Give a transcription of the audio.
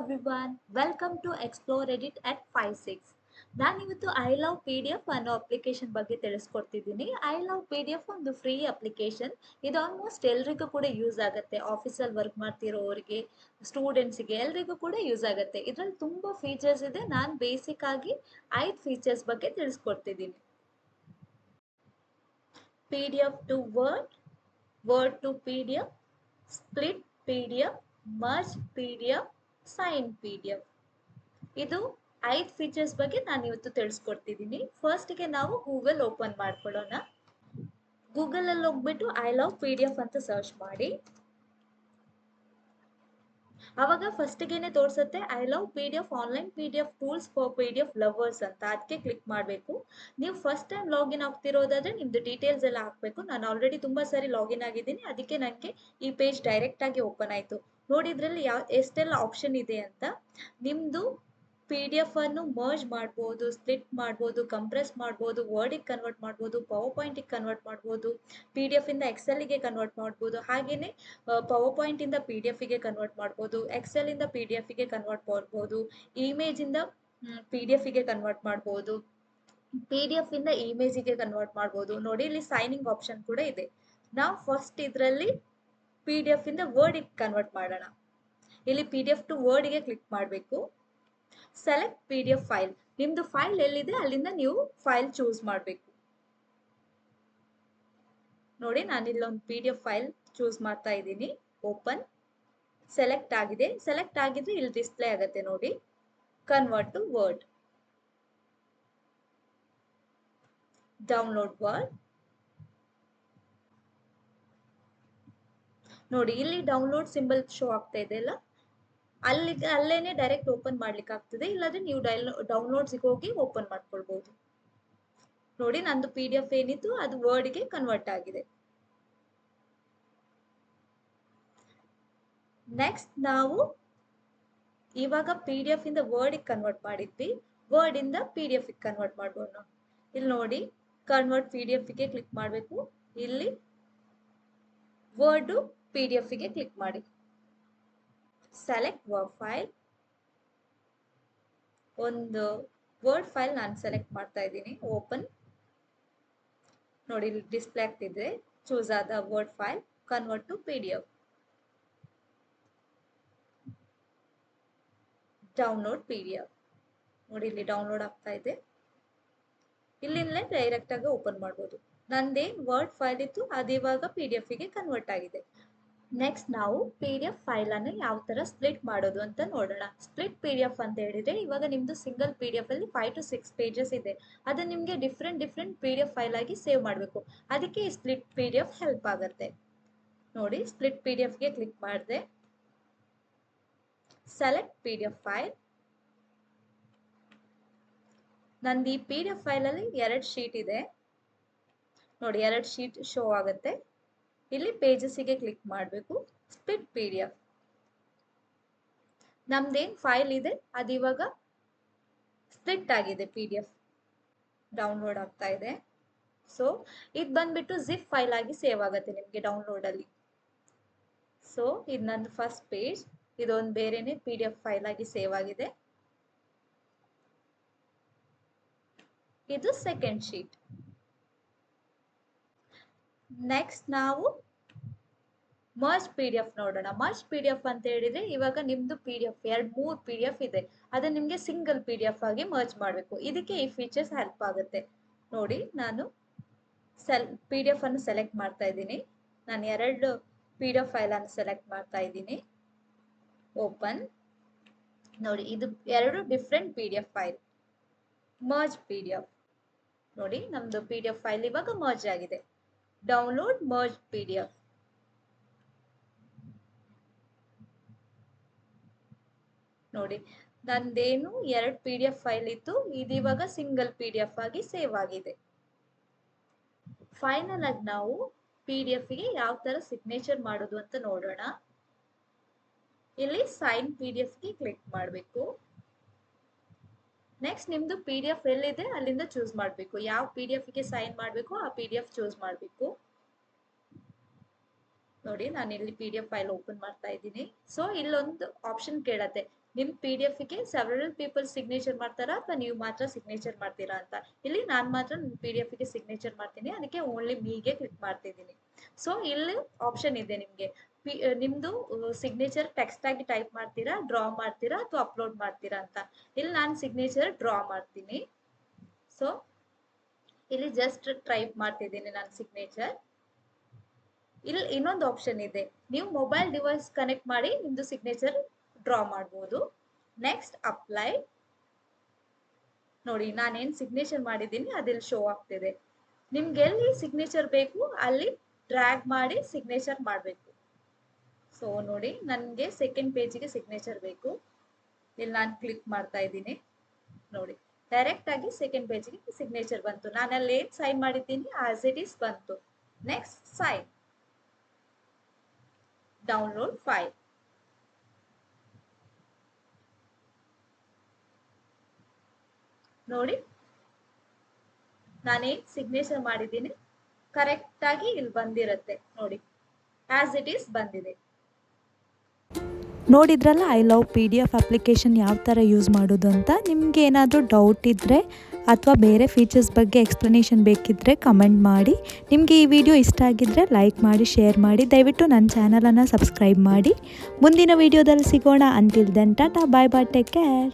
Everyone welcome to explore edit at five six ನಾನಿವತ್ತು I love P D F ಅನ್ನೋ application ಬಗ್ಗೆ ತಿಳಿಸ್ಕೊಡ್ತಿದ್ದೀನಿ. I love P D F ಒಂದು free application ಇದು almost ಎಲ್ರಿಗೂ ಕೂಡ use ಆಗುತ್ತೆ. ಆಫೀಸಲ್ಲಿ ವರ್ಕ್ ಮಾಡ್ತಿರೋರಿಗೆ ಸ್ಟೂಡೆಂಟ್ಸಿಗೆ ಎಲ್ರಿಗೂ ಕೂಡ ಯೂಸ್ ಆಗುತ್ತೆ. ಇದರಲ್ಲಿ ತುಂಬ ಫೀಚರ್ಸ್ ಇದೆ. ನಾನು ಬೇಸಿಕ್ ಆಗಿ ಐದು ಫೀಚರ್ಸ್ ಬಗ್ಗೆ ತಿಳಿಸ್ಕೊಡ್ತಿದ್ದೀನಿ. P D F to word word to P D F split P D F merge P D F sign P D F ಇದು ಐದು ಫೀಚರ್ಸ್ ಬಗ್ಗೆ ನಾನು ಇವತ್ತು ತಿಳಿಸ್ಕೊಡ್ತಿದ್ದೀನಿ ಫಸ್ಟಿಗೆ ನಾವು ಗೂಗಲ್ ಓಪನ್ ಮಾಡ್ಕೊಳ್ಳೋಣ. ಗೂಗಲಲ್ಲಿ ಹೋಗ್ಬಿಟ್ಟು I love P D F ಅಂತ ಸರ್ಚ್ ಮಾಡಿ. ಅವಾಗ ಫಸ್ಟಿಗೆನೆ ತೋರಿಸುತ್ತೆ I love P D F online P D F tools for P D F lovers ಅಂತ. ಅದಕ್ಕೆ ಕ್ಲಿಕ್ ಮಾಡಬೇಕು. ನೀವು ಫಸ್ಟ್ ಟೈಮ್ ಲಾಗಿನ್ ಆಗ್ತಿರೋದಾದ್ರೆ ನಿಮ್ದು ಡೀಟೇಲ್ಸ್ ಎಲ್ಲ ಹಾಕಬೇಕು. ನಾನು ಆಲ್ರೆಡಿ ತುಂಬ ಸಾರಿ ಲಾಗಿನ್ ಆಗಿದ್ದೀನಿ. ಅದಕ್ಕೆ ನನಗೆ ಈ ಪೇಜ್ ಡೈರೆಕ್ಟ್ ಆಗಿ ಓಪನ್ ಆಯಿತು. ನೋಡಿದ್ರಲ್ಲಿ ಯಾವ, ಎಷ್ಟೆಲ್ಲ ಆಪ್ಷನ್ ಇದೆ ಅಂತ. ನಿಮ್ಮದು ಪಿ ಡಿ ಎಫ್ ಅನ್ನು ಮರ್ಜ್ ಮಾಡ್ಬೋದು ಸ್ಪ್ಲಿಟ್ ಮಾಡ್ಬೋದು ಕಂಪ್ರೆಸ್ ಮಾಡ್ಬೋದು ವರ್ಡಿಗೆ ಕನ್ವರ್ಟ್ ಮಾಡ್ಬೋದು ಪವರ್ ಪಾಯಿಂಟಿಗೆ ಕನ್ವರ್ಟ್ ಮಾಡ್ಬೋದು ಪಿ ಡಿ ಎಫ್ ಇಂದ ಎಕ್ಸೆಲ್ಗೆ ಕನ್ವರ್ಟ್ ಮಾಡ್ಬೋದು ಹಾಗೆಯೇ ಪವರ್ ಪಾಯಿಂಟ್ ಇಂದ ಪಿ ಡಿ ಎಫ್ಗೆ ಕನ್ವರ್ಟ್ ಮಾಡ್ಬೋದು ಎಕ್ಸೆಲ್ ಇಂದ ಪಿ ಡಿ ಎಫ್ಗೆ ಕನ್ವರ್ಟ್ ಮಾಡ್ಬೋದು ಇಮೇಜ್ ಇಂದ ಪಿ ಡಿ ಎಫ್ಗೆ ಕನ್ವರ್ಟ್ ಮಾಡ್ಬೋದು ಪಿ ಡಿ ಎಫ್ ಇಂದ ಇಮೇಜಿಗೆ ಕನ್ವರ್ಟ್ ಮಾಡ್ಬೋದು. ನೋಡಿ, ಇಲ್ಲಿ ಸೈನಿಂಗ್ ಆಪ್ಷನ್ ಕೂಡ ಇದೆ. ನಾವು ಫಸ್ಟ್ ಇದರಲ್ಲಿ ಪಿ ಡಿ ಎಫ್ ಇಂದ ವರ್ಡಿಗೆ ಕನ್ವರ್ಟ್ ಮಾಡೋಣ. ಇಲ್ಲಿ ಪಿ ಡಿ ಎಫ್ ಟು ವರ್ಡ್ಗೆ ಕ್ಲಿಕ್ ಮಾಡಬೇಕು. Select P D F file ನಿಮ್ದು ಫೈಲ್ ಎಲ್ಲಿದೆ? ಅಲ್ಲಿಂದ ನೀವು ಫೈಲ್ ಚೂಸ್ ಮಾಡಬೇಕು. ನೋಡಿ, ನಾನು ಇಲ್ಲೊಂದು P D F file choose ಮಾಡ್ತಾ ಇದ್ದೀನಿ. ಓಪನ್ ಸೆಲೆಕ್ಟ್ ಆಗಿದೆ. ಸೆಲೆಕ್ಟ್ ಆಗಿದ್ರೆ ಇಲ್ಲಿ ಡಿಸ್ಪ್ಲೇ ಆಗುತ್ತೆ ನೋಡಿ. Convert to word download word ನೋಡಿ, ಇಲ್ಲಿ ಡೌನ್ಲೋಡ್ ಸಿಂಬಲ್ ಶೋ ಆಗ್ತಾ ಇದೆ ಅಲ್ಲ? ಅಲ್ಲಿಗೆ, ಅಲ್ಲೇನೆ ಡೈರೆಕ್ಟ್ ಓಪನ್ ಮಾಡ್ಲಿಕ್ಕೆ ಆಗ್ತದೆ. ಇಲ್ಲಾಂದ್ರೆ ನೀವು ಡೌನ್ಲೋಡ್ಸಿಗೆ ಹೋಗಿ ಓಪನ್ ಮಾಡ್ಕೊಳ್ಬಹುದು ನೋಡಿ, ನಂದು ಪಿ ಡಿ ಎಫ್ ಏನಿತ್ತು, ಅದು ವರ್ಡ್ಗೆ ಕನ್ವರ್ಟ್ ಆಗಿದೆ. ನೆಕ್ಸ್ಟ್ ನಾವು ಇವಾಗ ಪಿ ಡಿ ಎಫ್ ಇಂದ ವರ್ಡಿಗೆ ಕನ್ವರ್ಟ್ ಮಾಡಿದ್ವಿ. ವರ್ಡ್ ಇಂದ ಪಿ ಡಿ ಎಫ್ ಕನ್ವರ್ಟ್ ಮಾಡ್ಬೋದು ನಾವು ಇಲ್ಲಿ ನೋಡಿ ಕನ್ವರ್ಟ್ ಪಿ ಡಿ ಎಫ್ಗೆ ಕ್ಲಿಕ್ ಮಾಡಬೇಕು. ಇಲ್ಲಿ ವರ್ಡು ಪಿ ಡಿ ಎಫ್ಗೆ ಕ್ಲಿಕ್ ಮಾಡಿ. ಸೆಲೆಕ್ಟ್ ವರ್ಡ್ ಫೈಲ್ ಒಂದು ವರ್ಡ್ ಫೈಲ್ ನಾನು ಸೆಲೆಕ್ಟ್ ಮಾಡ್ತಾ ಇದ್ದೀನಿ. ಓಪನ್ ನೋಡಿ, ಇಲ್ಲಿ ಡಿಸ್ಪ್ಲೇ ಆಗ್ತಿದ್ರೆ ಚೂಸ್ ಆದ word file convert to P D F download P D F ನೋಡಿ, ಇಲ್ಲಿ ಡೌನ್ಲೋಡ್ ಆಗ್ತಾ ಇದೆ. ಇಲ್ಲಿಂದಲೇ ಡೈರೆಕ್ಟ್ ಆಗಿ ಓಪನ್ ಮಾಡ್ಬೋದು. ನಂದೇನ್ ವರ್ಡ್ ಫೈಲ್ ಇತ್ತು ಅದು ಇವಾಗ ಪಿ ಡಿ ಎಫ್ಗೆ ಕನ್ವರ್ಟ್ ಆಗಿದೆ. ನೆಕ್ಸ್ಟ್ ನಾವು ಪಿ ಡಿ ಎಫ್ ಫೈಲ್ ಅನ್ನು ಯಾವ ತರ ಸ್ಪ್ಲಿಟ್ ಮಾಡೋದು ಅಂತ ನೋಡೋಣ. ಸ್ಪ್ಲಿಟ್ ಪಿ ಡಿ ಎಫ್ ಅಂತ ಹೇಳಿದ್ರೆ ಇವಾಗ ನಿಮ್ಮದು ಸಿಂಗಲ್ ಪಿ ಡಿ ಎಫಲ್ಲಿ ಫೈವ್ ಟು ಸಿಕ್ಸ್ ಪೇಜಸ್ ಇದೆ. ಅದು ನಿಮಗೆ different different P D F file ಆಗಿ ಸೇವ್ ಮಾಡಬೇಕು. ಅದಕ್ಕೆ ಈ split P D F help ಆಗುತ್ತೆ. ನೋಡಿ ಸ್ಪ್ಲಿಟ್ ಪಿ ಡಿ ಎಫ್ಗೆ ಕ್ಲಿಕ್ ಮಾಡಿದೆ. Select P D F file ನಂದು ಈ ಪಿ ಡಿ ಎಫ್ ಫೈಲಲ್ಲಿ ಎರಡು ಶೀಟ್ ಇದೆ. ನೋಡಿ, ಎರಡು ಶೀಟ್ ಶೋ ಆಗುತ್ತೆ. ಇಲ್ಲಿ ಪೇಜಸ್ಸಿಗೆ ಕ್ಲಿಕ್ ಮಾಡಬೇಕು. ಸ್ಪ್ಲಿಟ್ ಪಿ ಡಿ ಎಫ್ ನಮ್ದೇನು ಫೈಲ್ ಇದೆ, ಅದು ಇವಾಗ ಸ್ಪ್ಲಿಟ್ ಆಗಿದೆ ಪಿ ಡಿ ಎಫ್ ಡೌನ್ಲೋಡ್ ಆಗ್ತಾ ಇದೆ. ಸೊ ಇದು ಬಂದ್ಬಿಟ್ಟು ಝಿಪ್ ಫೈಲ್ ಆಗಿ ಸೇವ್ ಆಗುತ್ತೆ ನಿಮಗೆ ಡೌನ್ಲೋಡಲ್ಲಿ ಸೊ ಇದು ನಂದು ಫಸ್ಟ್ ಪೇಜ್ ಇದೊಂದು ಬೇರೆನೆ ಪಿ ಡಿ ಎಫ್ ಫೈಲ್ ಆಗಿ ಸೇವ್ ಆಗಿದೆ. ಇದು ಸೆಕೆಂಡ್ ಶೀಟ್ ನೆಕ್ಸ್ಟ್ ನಾವು ಮರ್ಜ್ ಪಿ ಡಿ ಎಫ್ ನೋಡೋಣ. ಮರ್ಜ್ ಪಿ ಡಿ ಎಫ್ ಅಂತ ಹೇಳಿದ್ರೆ ಇವಾಗ ನಿಮ್ದು ಪಿ ಡಿ ಎಫ್ ಎರಡು ಮೂರು ಪಿ ಡಿ ಎಫ್ ಇದೆ. ಅದನ್ನ ನಿಮಗೆ ಸಿಂಗಲ್ ಪಿ ಡಿ ಎಫ್ ಆಗಿ ಮರ್ಜ್ ಮಾಡಬೇಕು. ಇದಕ್ಕೆ ಈ ಫೀಚರ್ಸ್ ಹೆಲ್ಪ್ ಆಗುತ್ತೆ. ನೋಡಿ, ನಾನು ಸೆಲ್ ಪಿ ಡಿ ಎಫ್ ಅನ್ನು ಸೆಲೆಕ್ಟ್ ಮಾಡ್ತಾ ಇದ್ದೀನಿ. ನಾನು ಎರಡು ಪಿ ಡಿ ಎಫ್ ಫೈಲ್ ಅನ್ನು ಸೆಲೆಕ್ಟ್ ಮಾಡ್ತಾ ಇದ್ದೀನಿ. ಓಪನ್ ನೋಡಿ, ಇದು ಎರಡು different P D F file merge P D F ನೋಡಿ, ನಮ್ದು ಪಿ ಡಿ ಎಫ್ ಫೈಲ್ ಇವಾಗ ಮರ್ಜ್ ಆಗಿದೆ. Download merge PDF. ನೋಡಿ, ನಂದೇನು ಎರಡು ಪಿ ಡಿ ಎಫ್ ಫೈಲ್ ಇತ್ತು ಇದಿವಾಗ ಸಿಂಗಲ್ ಪಿ ಡಿ ಎಫ್ ಆಗಿ ಸೇವ್ ಆಗಿದೆ. ಫೈನಲ್ ಆಗಿ ನಾವು ಪಿ ಡಿ ಎಫ್ಗೆ ಯಾವ ತರ ಸಿಗ್ನೇಚರ್ ಮಾಡೋದು ಅಂತ ನೋಡೋಣ. ಇಲ್ಲಿ ಸೈನ್ ಪಿ ಡಿ ಎಫ್ಗೆ ಕ್ಲಿಕ್ ಮಾಡಬೇಕು. ನೆಕ್ಸ್ಟ್ ನಿಮ್ದು ಪಿ ಡಿ ಎಫ್ ಎಲ್ಲಿದೆ? ಅಲ್ಲಿಂದ ಚೂಸ್ ಮಾಡಬೇಕು. ಯಾವ ಪಿ ಡಿ ಎಫ್ಗೆ ಸೈನ್ ಮಾಡಬೇಕು, ಆ ಪಿ ಡಿ ಎಫ್ ಚೂಸ್ ಮಾಡಬೇಕು. ನೋಡಿ ನಾನು ಇಲ್ಲಿ P D F file open ಮಾಡ್ತಾ ಇದ್ದೀನಿ. ಸೊ ಇಲ್ಲೊಂದು ಆಪ್ಷನ್ ಕೇಳತ್ತೆ. ನಿಮ್ಮ ಪಿ ಡಿ ಎಫ್ಗೆ ಸೆವೆರಲ್ ಪೀಪಲ್ ಸಿಗ್ನೇಚರ್ ಮಾಡ್ತಾರಾ ಅಥವಾ ನೀವು ಮಾತ್ರ ಸಿಗ್ನೇಚರ್ ಮಾಡ್ತೀರಾ ಅಂತ? ಇಲ್ಲಿ ನಾನು ಮಾತ್ರ ನಿಮ್ ಪಿ ಡಿ ಎಫ್ಗೆ ಸಿಗ್ನೇಚರ್ ಮಾಡ್ತೀನಿ, ಅದಕ್ಕೆ ಓನ್ಲಿ ಮೀಗೆ ಕ್ಲಿಕ್ ಮಾಡ್ತಿದ್ದೀನಿ. ಸೊ ಇಲ್ಲಿ ಆಪ್ಷನ್ ಇದೆ ನಿಮಗೆ. ನಿಮ್ದು ಸಿಗ್ನೇಚರ್ ಟೆಕ್ಸ್ಟ್ ಆಗಿ ಟೈಪ್ ಮಾಡ್ತೀರಾ ಡ್ರಾ ಮಾಡ್ತೀರಾ ಅಥವಾ ಅಪ್ಲೋಡ್ ಮಾಡ್ತೀರಾ ಅಂತ? ಇಲ್ಲಿ ನಾನು ಸಿಗ್ನೇಚರ್ ಡ್ರಾ ಮಾಡ್ತೀನಿ. ಸೊ ಇಲ್ಲಿ ಜಸ್ಟ್ ಟೈಪ್ ಮಾಡ್ತಿದ್ದೀನಿ ನಾನು ಸಿಗ್ನೇಚರ್ ಇಲ್ಲಿ ಇನ್ನೊಂದು ಆಪ್ಷನ್ ಇದೆ. ನೀವು ಮೊಬೈಲ್ ಡಿವೈಸ್ ಕನೆಕ್ಟ್ ಮಾಡಿ ನಿಮ್ದು ಸಿಗ್ನೇಚರ್ ಡ್ರಾ ಮಾಡ್ಬೋದು. ನೆಕ್ಸ್ಟ್ ಅಪ್ಲೈ ನೋಡಿ, ನಾನೇನು ಸಿಗ್ನೇಚರ್ ಮಾಡಿದ್ದೀನಿ ಅದಿಲ್ಲಿ ಶೋ ಆಗ್ತಿದೆ. ನಿಮ್ಗೆ ಎಲ್ಲಿ ಸಿಗ್ನೇಚರ್ ಬೇಕು, ಅಲ್ಲಿ ಡ್ರ್ಯಾಗ್ ಮಾಡಿ ಸಿಗ್ನೇಚರ್ ಮಾಡಬೇಕು. ಸೊ ನೋಡಿ, ನನಗೆ ಸೆಕೆಂಡ್ ಪೇಜಿಗೆ ಸಿಗ್ನೇಚರ್ ಬೇಕು. ಇಲ್ಲಿ ನಾನು ಕ್ಲಿಕ್ ಮಾಡ್ತಾ ಇದ್ದೀನಿ. ನೋಡಿ ಡೈರೆಕ್ಟ್ ಆಗಿ ಸೆಕೆಂಡ್ ಪೇಜಿಗೆ ಸಿಗ್ನೇಚರ್ ಬಂತು. ನಾನು ಅಲ್ಲಿ ಏನು ಸೈನ್ ಮಾಡಿದ್ದೀನಿ? ಆಸ್ ಇಟ್ ಈಸ್ ಬಂತು. ನೆಕ್ಸ್ಟ್ ಸೈನ್ ಡೌನ್ಲೋಡ್ ಫೈಲ್ ನೋಡಿ. ನಾನೇನ್ ಸಿಗ್ನೇಚರ್ ಮಾಡಿದ್ದೀನಿ? ಕರೆಕ್ಟ್ ಆಗಿ ಇಲ್ಲಿ ಬಂದಿರತ್ತೆ. ನೋಡಿ. ಆಸ್ ಇಟ್ ಈಸ್ ಬಂದಿದೆ. ನೋಡಿದ್ರಲ್ಲ I love P D F application ಯಾವ ಥರ ಯೂಸ್ ಮಾಡೋದು ಅಂತ? ನಿಮ್ಗೆ ಏನಾದರೂ ಡೌಟ್ ಇದ್ದರೆ ಅಥವಾ ಬೇರೆ ಫೀಚರ್ಸ್ ಬಗ್ಗೆ ಎಕ್ಸ್ಪ್ಲನೇಷನ್ ಬೇಕಿದ್ದರೆ ಕಮೆಂಟ್ ಮಾಡಿ. ನಿಮಗೆ ಈ ವಿಡಿಯೋ ಇಷ್ಟ ಆಗಿದ್ದರೆ ಲೈಕ್ ಮಾಡಿ ಶೇರ್ ಮಾಡಿ. ದಯವಿಟ್ಟು ನನ್ನ ಚಾನಲನ್ನು ಸಬ್ಸ್ಕ್ರೈಬ್ ಮಾಡಿ. ಮುಂದಿನ ವಿಡಿಯೋದಲ್ಲಿ ಸಿಗೋಣ. Then tata bye bye take care